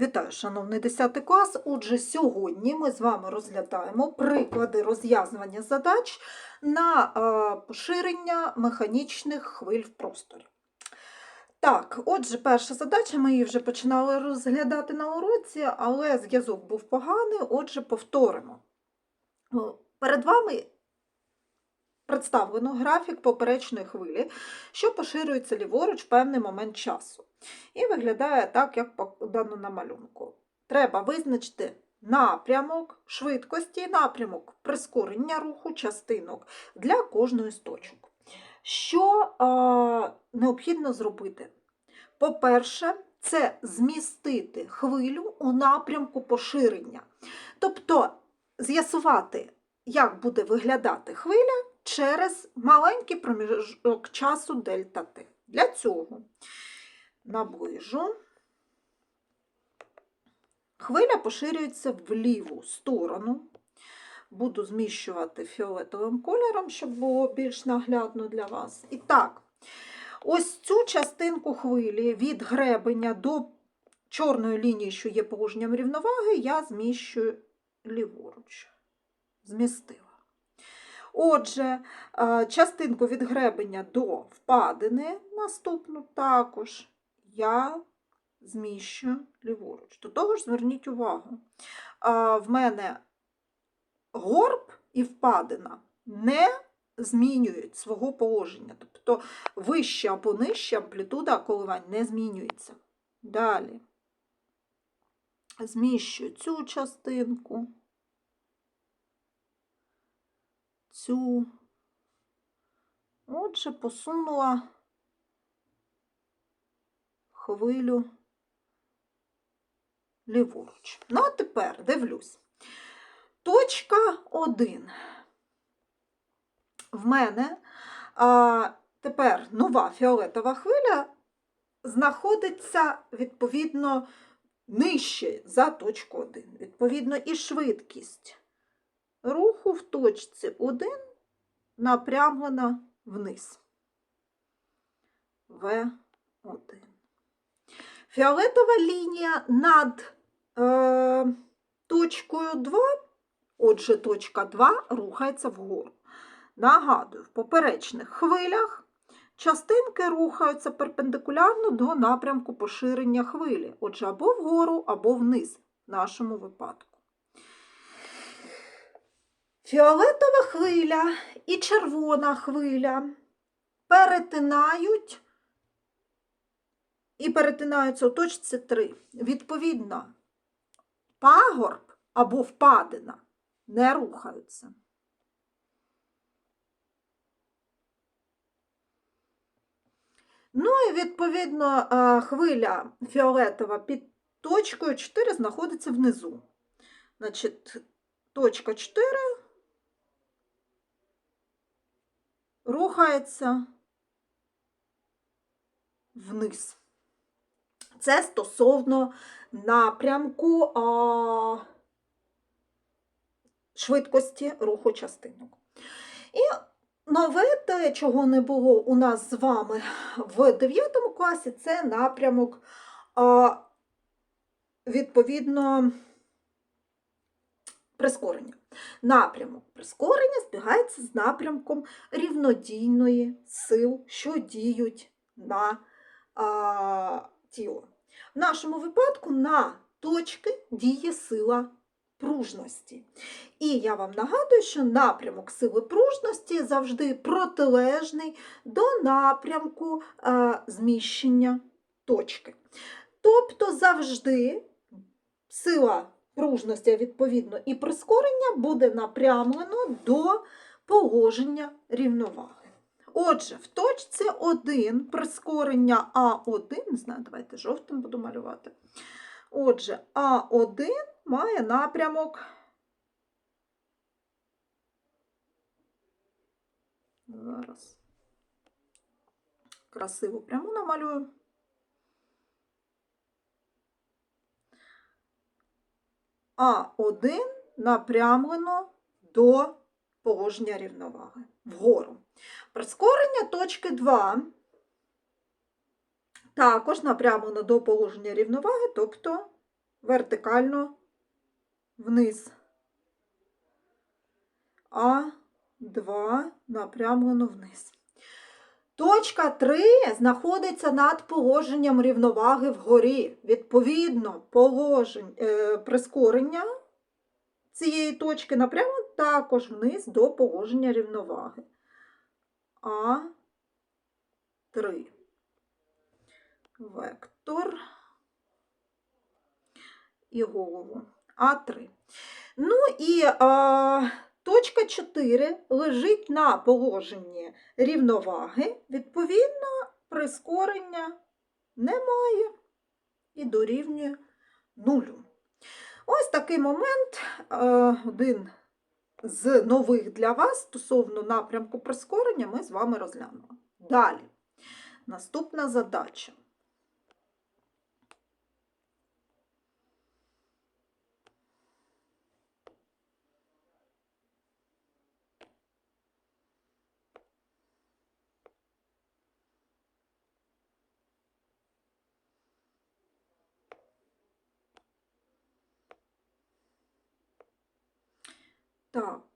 Вітаю, шановний 10 клас. Отже, сьогодні ми з вами розглядаємо приклади розв'язування задач на е, поширення механічних хвиль в просторі. Так, отже, перша задача, ми її вже починали розглядати на уроці, але зв'язок був поганий, отже, повторимо. Ну, Перед вами представлено графік поперечної хвилі, що поширюється ліворуч в певний момент часу. І виглядає так, як подано на малюнку. Треба визначити напрямок швидкості, напрямок прискорення руху частинок для кожної з точок. Що е, необхідно зробити? По-перше, це змістити хвилю у напрямку поширення. Тобто з'ясувати, як буде виглядати хвиля через маленький проміжок часу дельта Т. Для цього наближу. Хвиля поширюється в ліву сторону. Буду зміщувати фіолетовим кольором, щоб було більш наглядно для вас. І так, ось цю частинку хвилі від гребеня до чорної лінії, що є положенням рівноваги, я зміщую ліворуч. Змістила. Отже, частинку від гребеня до впадини, наступну також я зміщую ліворуч. До того ж, зверніть увагу, в мене горб і впадина не змінюють свого положення. Тобто вища або нижча амплітуда коливань не змінюється. Далі зміщую цю частинку, цю. Отже, посунула хвилю ліворуч. Ну, а тепер дивлюсь. Точка 1. В мене а, тепер нова фіолетова хвиля знаходиться, відповідно, нижче за точку 1. Відповідно, і швидкість руху в точці 1 напрямлена вниз. В1. Фіолетова лінія над е, точкою 2, отже, точка 2 рухається вгору. Нагадую, в поперечних хвилях частинки рухаються перпендикулярно до напрямку поширення хвилі, отже, або вгору, або вниз в нашому випадку. Фіолетова хвиля і червона хвиля перетинають і перетинаються у точці 3. Відповідно, пагорб або впадина не рухаються. Ну і відповідно хвиля фіолетова під точкою 4 знаходиться внизу. Значить, точка 4 рухається вниз. Це стосовно напрямку а, швидкості руху частинок. І нове те, чого не було у нас з вами в 9 класі, це напрямок, а, відповідно, прискорення. Напрямок прискорення збігається з напрямком рівнодійної сил, що діють на а, тіло. В нашому випадку на точки діє сила пружності. І я вам нагадую, що напрямок сили пружності завжди протилежний до напрямку е, зміщення точки. Тобто завжди сила пружності, відповідно, і прискорення буде напрямлено до положення рівноваги. Отже, в точці 1 прискорення А1, не знаю, давайте жовтим буду малювати. Отже, А1 має напрямок. Зараз красиву пряму намалюю. А1 напрямлено до положення рівноваги вгору. Прискорення точки 2 також напрямлено до положення рівноваги, тобто вертикально вниз. А2 напрямлено вниз. Точка 3 знаходиться над положенням рівноваги вгорі. Відповідно, положень, е, прискорення цієї точки напрямлено також вниз до положення рівноваги. А3. Вектор і голову. А3. Ну і а, точка 4 лежить на положенні рівноваги. Відповідно, прискорення немає і дорівнює нулю. Ось такий момент, один з нових для вас стосовно напрямку прискорення, ми з вами розглянули. Далі. Наступна задача. Так.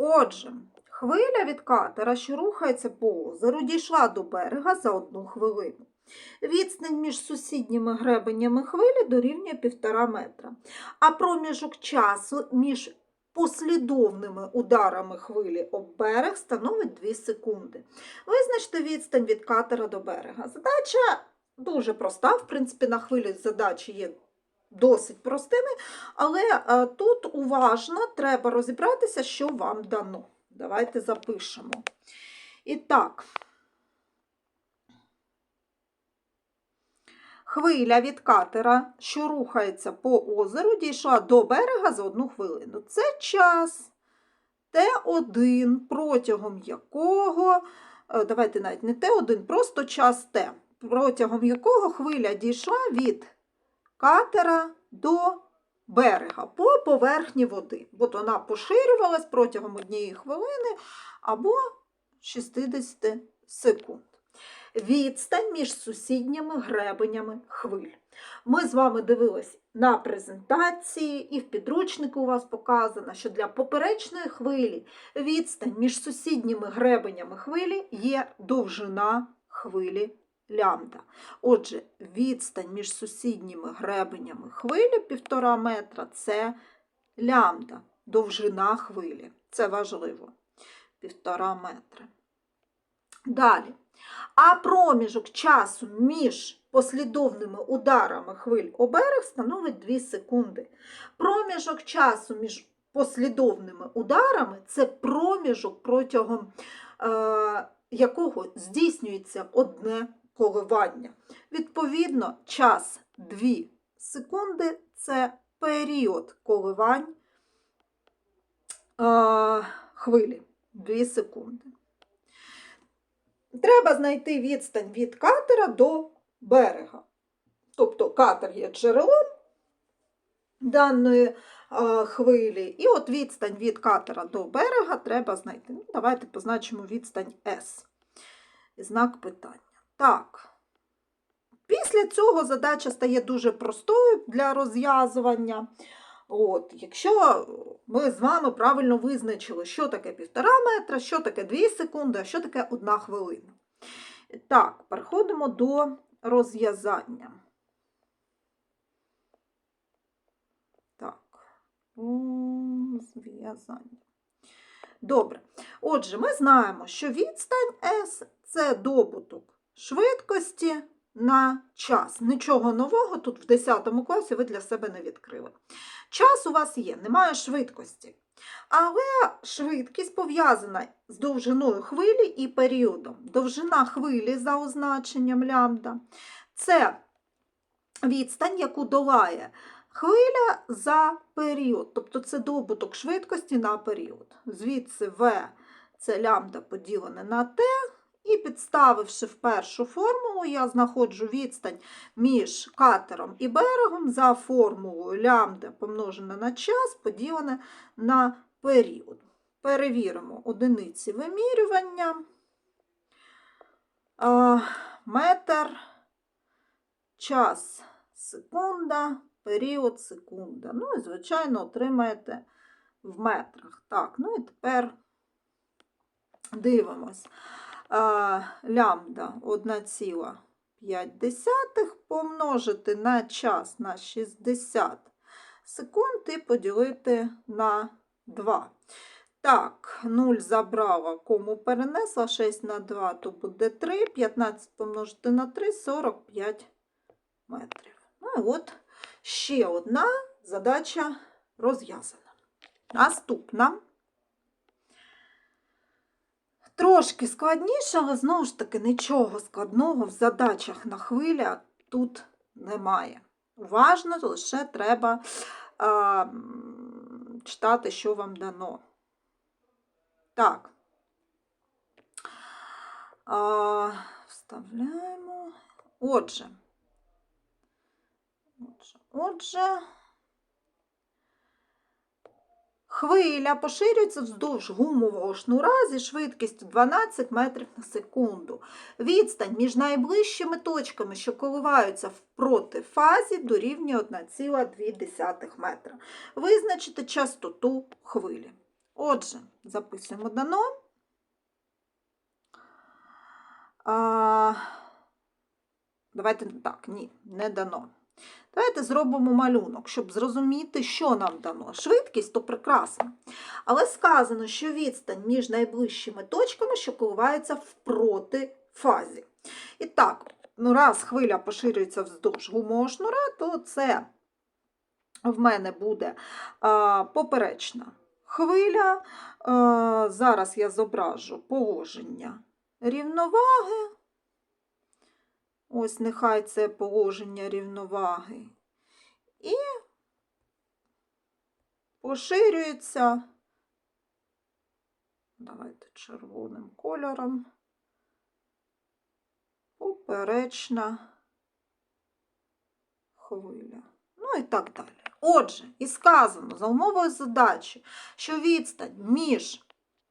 Отже, хвиля від катера, що рухається по озеру, дійшла до берега за одну хвилину. Відстань між сусідніми гребенями хвилі дорівнює 1,5 метра, а проміжок часу між послідовними ударами хвилі об берег становить 2 секунди. Визначте відстань від катера до берега. Задача дуже проста, в принципі, на хвилі задачі є досить простими, але е, тут уважно треба розібратися, що вам дано. Давайте запишемо. І так. Хвиля від катера, що рухається по озеру, дійшла до берега за одну хвилину. Це час Т1, протягом якого, е, давайте навіть не Т1, просто час Т, протягом якого хвиля дійшла від катера до берега по поверхні води. От вона поширювалась протягом однієї хвилини або 60 секунд відстань між сусідніми гребенями хвиль. Ми з вами дивились на презентації, і в підручнику у вас показано, що для поперечної хвилі відстань між сусідніми гребенями хвилі є довжина хвилі лямбда. Отже, відстань між сусідніми гребенями хвилі 1,5 метра це лямбда, довжина хвилі. Це важливо. 1,5 метра. Далі. А проміжок часу між послідовними ударами хвиль о берег становить 2 секунди. Проміжок часу між послідовними ударами це проміжок, протягом е, якого здійснюється одне коливання. Відповідно, час 2 секунди це період коливань е, хвилі 2 секунди. Треба знайти відстань від катера до берега. Тобто катер є джерелом даної а, хвилі, і от відстань від катера до берега треба знайти. Ну, Давайте позначимо відстань S. Знак питання. Так. Після цього задача стає дуже простою для розв'язування. От, Якщо ми з вами правильно визначили, що таке півтора метра, що таке 2 секунди, а що таке 1 хвилина. Так, переходимо до розв'язання. Так, розв'язання. Добре. Отже, ми знаємо, що відстань S це добуток швидкості на час. Нічого нового тут в 10 класі ви для себе не відкрили. Час у вас є, немає швидкості. Але швидкість пов'язана з довжиною хвилі і періодом. Довжина хвилі за означенням лямбда це відстань, яку долає хвиля за період. Тобто це добуток швидкості на період. Звідси V це лямбда поділене на Т. І підставивши в першу формулу, я знаходжу відстань між катером і берегом за формулою лямбда помножене на час поділене на період. Перевіримо одиниці вимірювання. Метр, час, секунда, період, секунда. Ну і, звичайно, отримаєте в метрах. Так, ну і тепер дивимось. А, Лямбда 1,5 помножити на час на 60 секунд і поділити на 2. Так, 0 забрала, кому перенесла 6 на 2, то буде 3, 15 помножити на 3, 45 метрів. Ну і от ще одна задача розв'язана. Наступна. Трошки складніше, але знову ж таки нічого складного в задачах на хвиля тут немає. Уважно лише треба а, читати, що вам дано. Так. А, вставляємо. Отже. Отже, отже. Хвиля поширюється вздовж гумового шнура зі швидкістю 12 метрів на секунду. Відстань між найближчими точками, що коливаються в протифазі, дорівнює 1,2 метра. Визначити частоту хвилі. Отже, записуємо дано. А, давайте так, ні, не дано. Давайте зробимо малюнок, щоб зрозуміти, що нам дано. Швидкість то прекрасно. Але сказано, що відстань між найближчими точками, що коливаються в протифазі. І так, ну раз хвиля поширюється вздовж гумового шнура, то це в мене буде а, поперечна хвиля. А, зараз я зображу положення рівноваги. Ось нехай це положення рівноваги. І поширюється, давайте червоним кольором, поперечна хвиля. Ну і так далі. Отже, і сказано за умовою задачі, що відстань між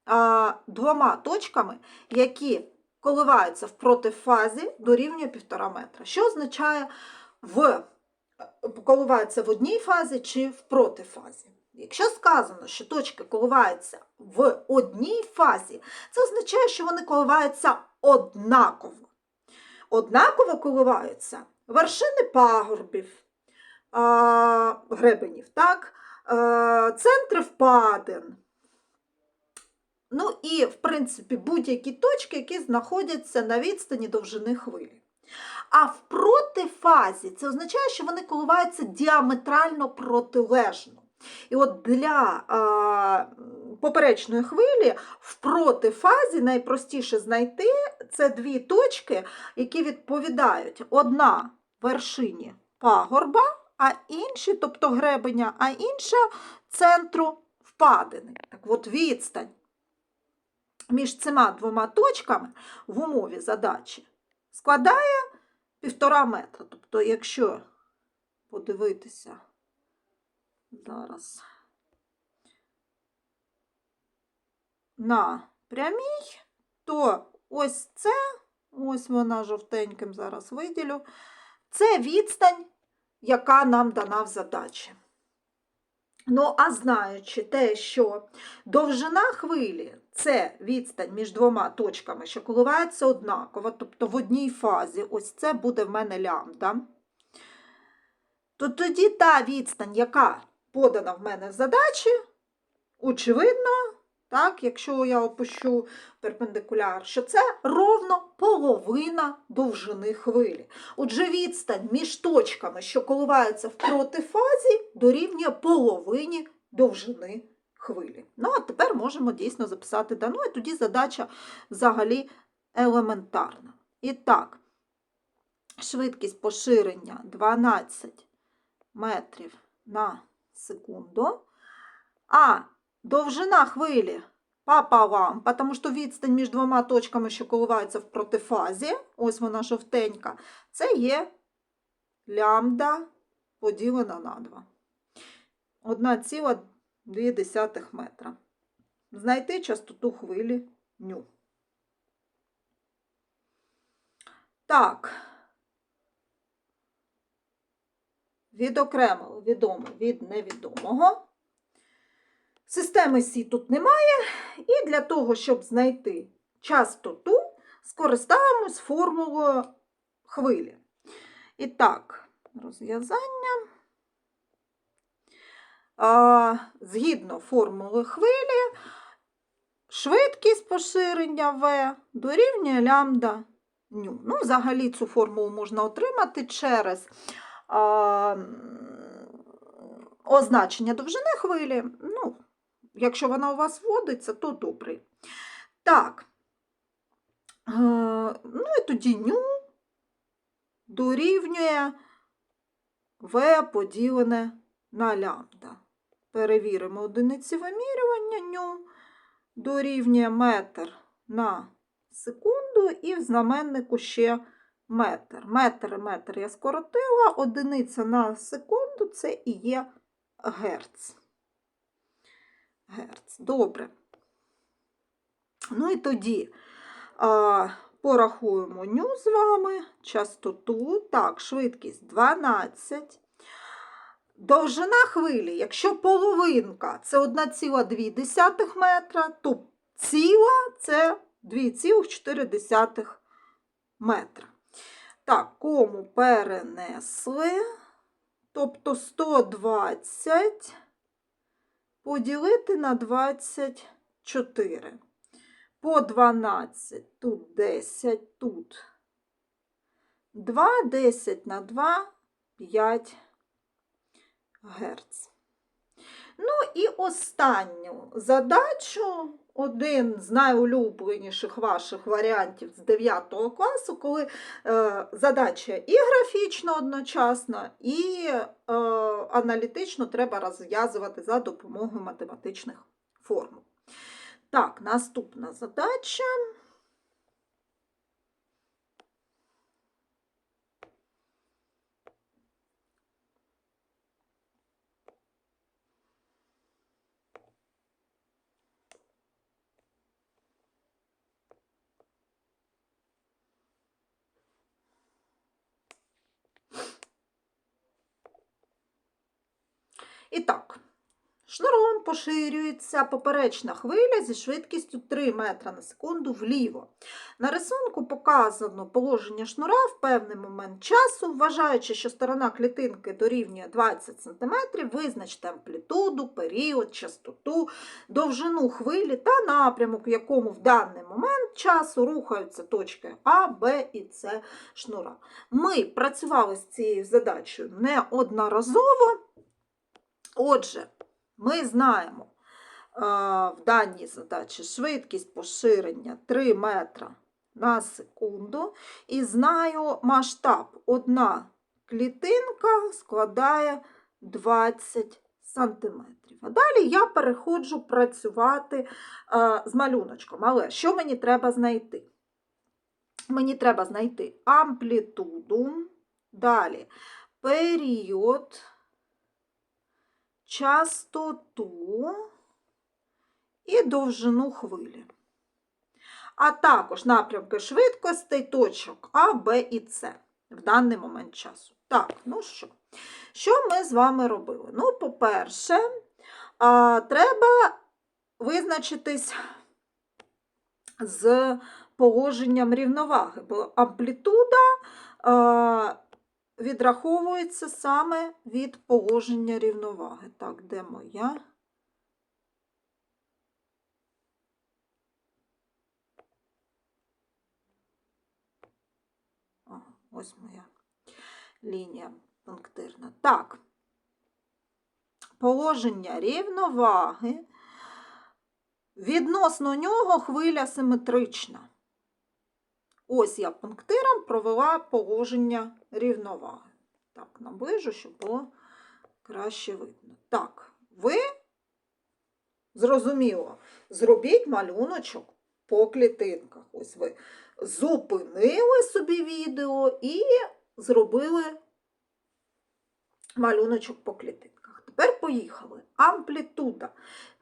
а, двома точками, які коливаються в протифазі, дорівнює 1,5 метра. Що означає в коливаються в одній фазі чи в протифазі? Якщо сказано, що точки коливаються в одній фазі, це означає, що вони коливаються однаково. Однаково коливаються вершини пагорбів, гребенів, так? центри впадин. Ну і, в принципі, будь-які точки, які знаходяться на відстані довжини хвилі. А в протифазі це означає, що вони коливаються діаметрально протилежно. І от для а, поперечної хвилі в протифазі найпростіше знайти це дві точки, які відповідають одна вершині пагорба, а інші, тобто гребеня, а інша центру впадини. Так от відстань між цими двома точками в умові задачі складає півтора метра. Тобто, якщо подивитися зараз на прямій, то ось це, ось вона жовтеньким зараз виділю, це відстань, яка нам дана в задачі. Ну, а знаючи те, що довжина хвилі це відстань між двома точками, що коливається однаково, тобто в одній фазі, ось це буде в мене лямбда, то тоді та відстань, яка подана в мене в задачі, очевидно, так, якщо я опущу перпендикуляр, що це ровно половина довжини хвилі. Отже, відстань між точками, що коливаються в протифазі, дорівнює половині довжини хвилі. Ну, а тепер можемо дійсно записати дану, і тоді задача взагалі елементарна. І так, швидкість поширення 12 метрів на секунду, а довжина хвилі пополам, тому що відстань між двома точками, що коливаються в протифазі, ось вона жовтенька, це є лямбда поділена на 2. 1,2 метра. Знайти частоту хвилі ню. Так. Відокремили відоме від невідомого. Системи Сі тут немає. І для того, щоб знайти частоту, скористаємось формулою хвилі. І так, розв'язання. Згідно формули хвилі, швидкість поширення В дорівнює лямбда ню. Ну, взагалі цю формулу можна отримати через а, означення довжини хвилі. Ну, якщо вона у вас вводиться, то добре. Так. Е, ну і тоді ню дорівнює В поділене на лямбда. Перевіримо одиниці вимірювання ню дорівнює метр на секунду і в знаменнику ще метр. Метр і метр я скоротила, одиниця на секунду це і є герц. Герц. Добре. Ну і тоді а, порахуємо ню з вами, частоту, так, швидкість 12. Довжина хвилі, якщо половинка це 1,2 метра, то ціла це 2,4 метра. Так, кому перенесли, тобто 120 поділити на 24. По 12, тут 10, тут 2, 10 на 2, 5 Герц. Ну і останню задачу, один з найулюбленіших ваших варіантів з 9 класу, коли е, задача і графічна одночасно, і е, аналітично треба розв'язувати за допомогою математичних формул. Так, наступна задача. І так, шнуром поширюється поперечна хвиля зі швидкістю 3 метра на секунду вліво. На рисунку показано положення шнура в певний момент часу, вважаючи, що сторона клітинки дорівнює 20 см, визначте амплітуду, період, частоту, довжину хвилі та напрямок, в якому в даний момент часу рухаються точки А, Б і С шнура. Ми працювали з цією задачею неодноразово. Отже, ми знаємо е, в даній задачі швидкість поширення 3 метра на секунду. І знаю масштаб. Одна клітинка складає 20 сантиметрів. А далі я переходжу працювати е, з малюночком. Але що мені треба знайти? Мені треба знайти амплітуду, далі період частоту і довжину хвилі. А також напрямки швидкостей точок А, Б і С в даний момент часу. Так, ну що? Що ми з вами робили? Ну, по-перше, треба визначитись з положенням рівноваги, бо амплітуда відраховується саме від положення рівноваги. Так, де моя? Ось моя лінія пунктирна. Так, положення рівноваги. Відносно нього хвиля симетрична. Ось я пунктиром провела положення рівноваги. Так, наближу, щоб було краще видно. Так, ви Зрозуміло. Зробіть малюночок по клітинках. Ось ви зупинили собі відео і зробили малюночок по клітинках. Тепер поїхали. Амплітуда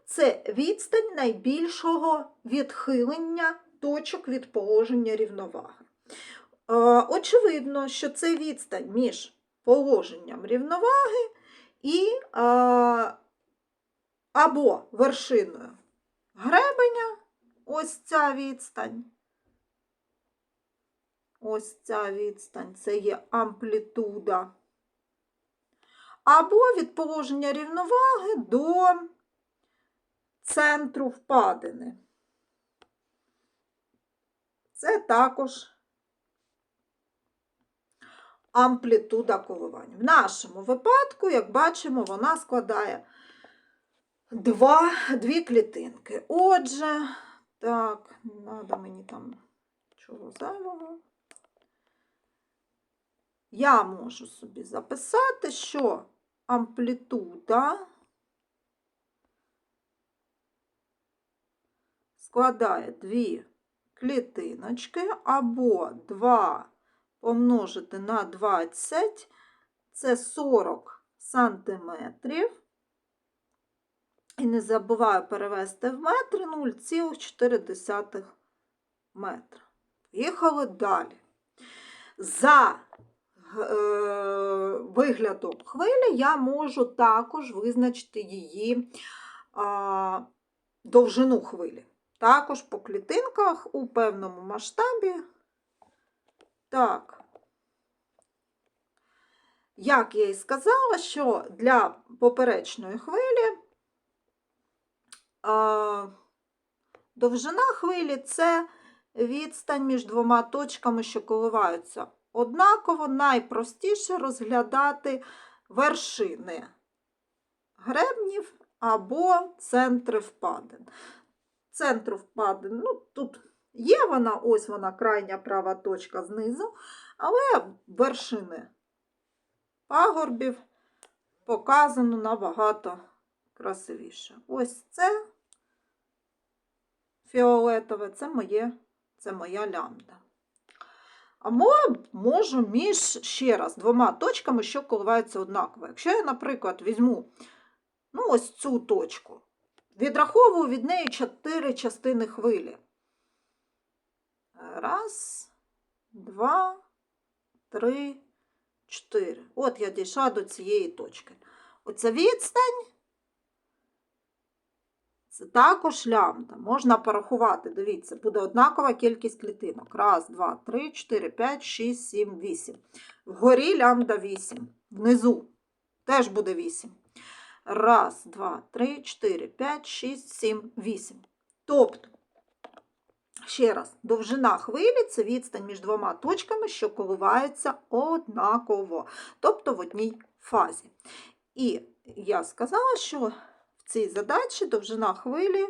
це відстань найбільшого відхилення точок від положення рівноваги. Е, Очевидно, що це відстань між положенням рівноваги і е, або вершиною гребеня, ось ця відстань. Ось ця відстань, це є амплітуда. Або від положення рівноваги до центру впадини. Це також амплітуда коливань. В нашому випадку, як бачимо, вона складає два, дві клітинки. Отже, так, треба мені там чого зайвого. Я можу собі записати, що амплітуда складає дві клітиночки або 2 помножити на 20, це 40 сантиметрів. І не забуваю перевести в метри 0,4 метра. Поїхали далі. За е, виглядом хвилі я можу також визначити її довжину хвилі. Також по клітинках у певному масштабі. Так, як я і сказала, що для поперечної хвилі довжина хвилі це відстань між двома точками, що коливаються. Однаково найпростіше розглядати вершини гребнів або центри впадин. Центру впадин, ну тут є вона, ось вона крайня права точка знизу, але вершини пагорбів показано набагато красивіше. Ось це фіолетове, це моє, це моя лямбда. Або можу між ще раз двома точками, що коливаються однаково. Якщо я, наприклад, візьму ну, ось цю точку, відраховую від неї чотири частини хвилі. Раз, два, три, чотири. От я дійшла до цієї точки. Оця відстань це також лямбда. Можна порахувати. Дивіться, буде однакова кількість клітинок. Раз, два, три, чотири, п'ять, шість, сім, вісім. Вгорі лямбда 8. Внизу теж буде 8. Раз, два, три, чотири, п'ять, шість, сім, вісім. Тобто, ще раз, довжина хвилі це відстань між двома точками, що коливаються однаково, тобто в одній фазі. І я сказала, що в цій задачі довжина хвилі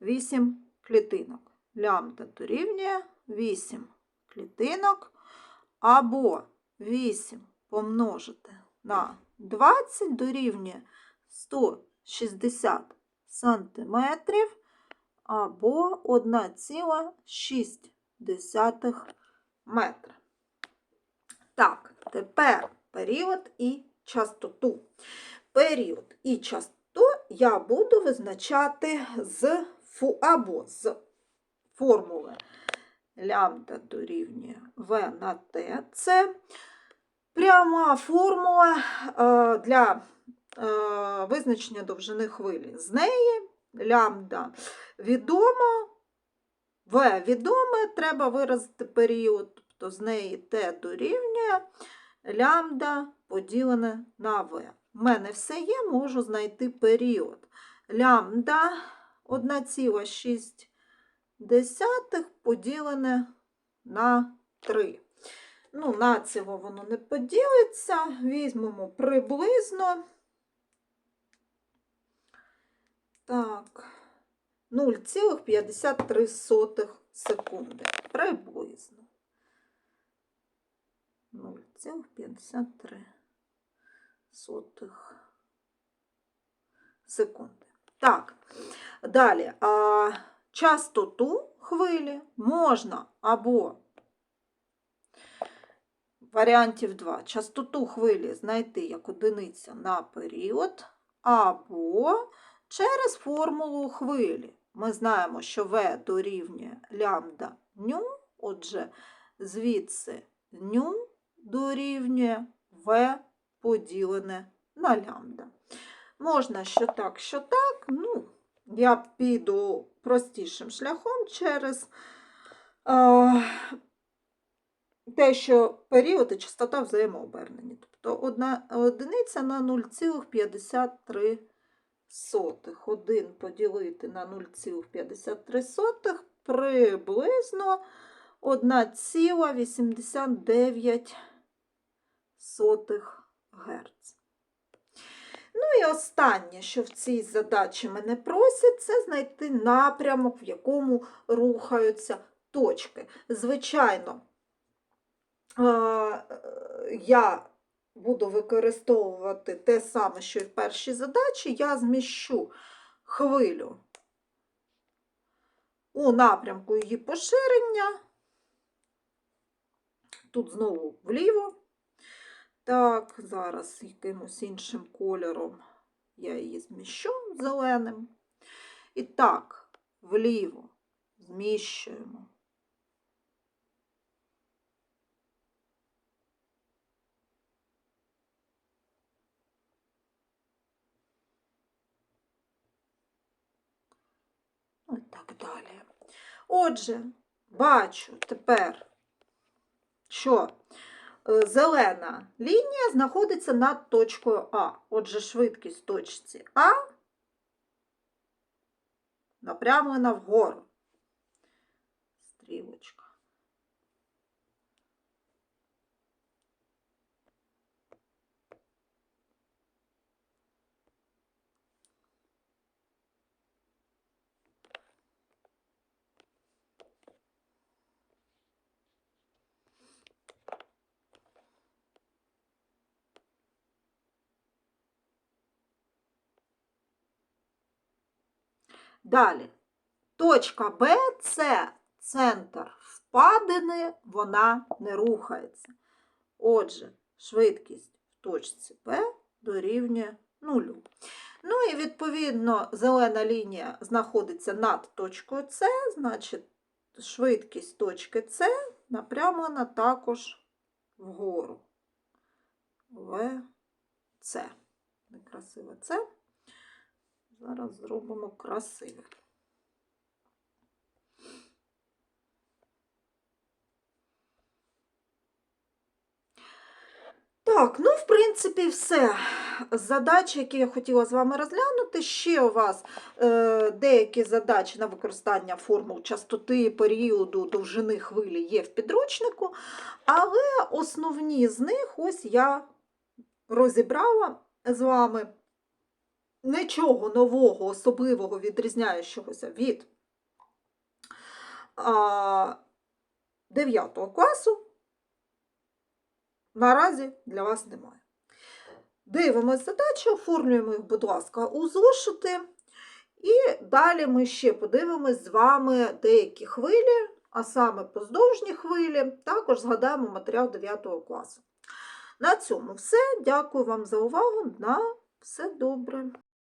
8 клітинок. Лямбда дорівнює 8 клітинок або 8 помножити на 20 дорівнює 160 сантиметрів або 1,6 метра. Так, тепер період і частоту. Період і частоту я буду визначати з фу, або з формули лямбда дорівнює В на Т. Це пряма формула е, для визначення довжини хвилі. З неї лямбда відома, В відоме, треба виразити період, тобто з неї Т дорівнює лямбда поділене на В. У мене все є, можу знайти період. Лямбда 1,6 поділене на 3. Ну, на цього воно не поділиться. Візьмемо приблизно. Так, 0,53 секунди. Приблизно. 0,53 секунди. Так, далі. А, частоту хвилі можна або варіантів 2. Частоту хвилі знайти як одиниця на період, або через формулу хвилі. Ми знаємо, що V дорівнює лямбда ню, отже, звідси ню дорівнює V поділене на лямбда. Можна що так, що так. Ну, я піду простішим шляхом через е, те, що період і частота взаємообернені. Тобто одна одиниця на 0,53. Сотих. 1 поділити на 0,53 приблизно 1,89 Гц. Ну і останнє, що в цій задачі мене просять, це знайти напрямок, в якому рухаються точки. Звичайно, е, я буду використовувати те саме, що і в першій задачі, я зміщу хвилю у напрямку її поширення. Тут знову вліво. Так, зараз якимось іншим кольором я її зміщу зеленим. І так, вліво зміщуємо. І так далі. Отже, бачу тепер, що е, зелена лінія знаходиться над точкою А. Отже, швидкість точці А напрямлена вгору. Стрілочка. Далі. Точка Б це центр впадини, вона не рухається. Отже, швидкість в точці Б дорівнює нулю. Ну і відповідно зелена лінія знаходиться над точкою С, значить швидкість точки С напрямлена також вгору. В С. Некрасиве С. Зараз зробимо красиво. Так, ну, в принципі, все. Задачі, які я хотіла з вами розглянути. Ще у вас е, деякі задачі на використання формул частоти, періоду, довжини хвилі є в підручнику, але основні з них ось я розібрала з вами нічого нового, особливого відрізняючогося від а, 9 класу наразі для вас немає. Дивимось задачі, оформлюємо їх, будь ласка, у зошити. І далі ми ще подивимось з вами деякі хвилі, а саме поздовжні хвилі, також згадаємо матеріал 9 класу. На цьому все. Дякую вам за увагу. На все добре.